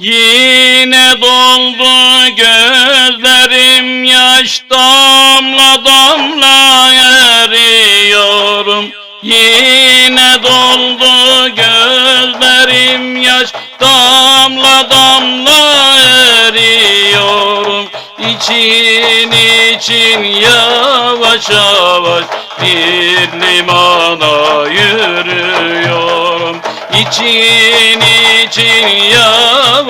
Yine doldu gözlerim yaş damla damla eriyorum. Yine doldu gözlerim yaş damla damla eriyorum. İçin için yavaş yavaş bir limana yürüyorum. İçin için yavaş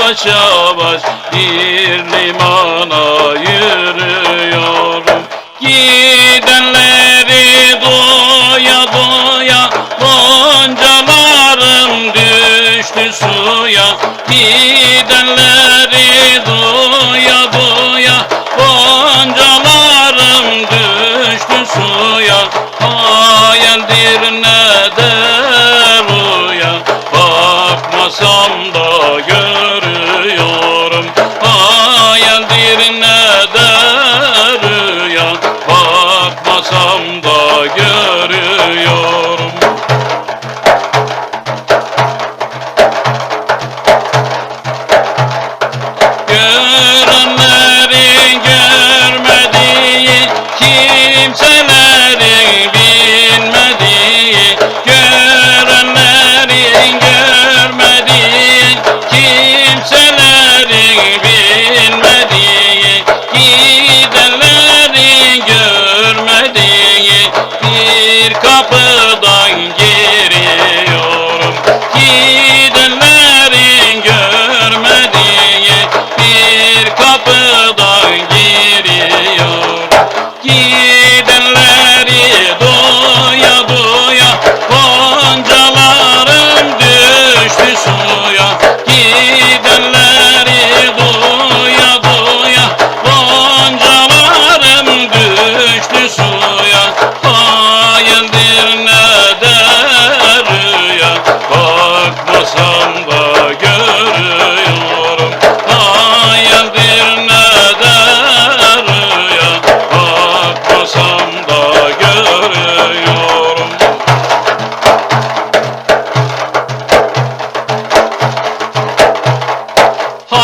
yavaş bir limana yürüyorum. Gidenleri doya doya Goncalarım düştü suya. Gidenleri doya doya Goncalarım düştü suya. Hayaldir ne de rüya. Bakmasam da Gidenleri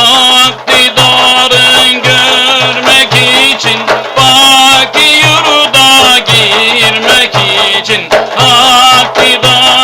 Hak görmek için Baki yurda girmek için. Hak didarın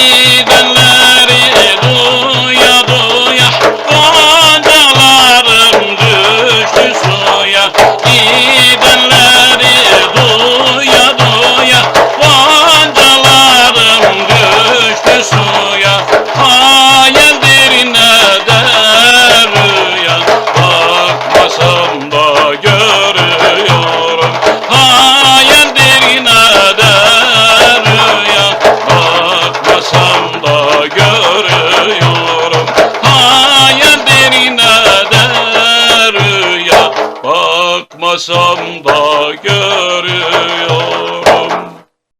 Gidenleri Bakmasam da görür.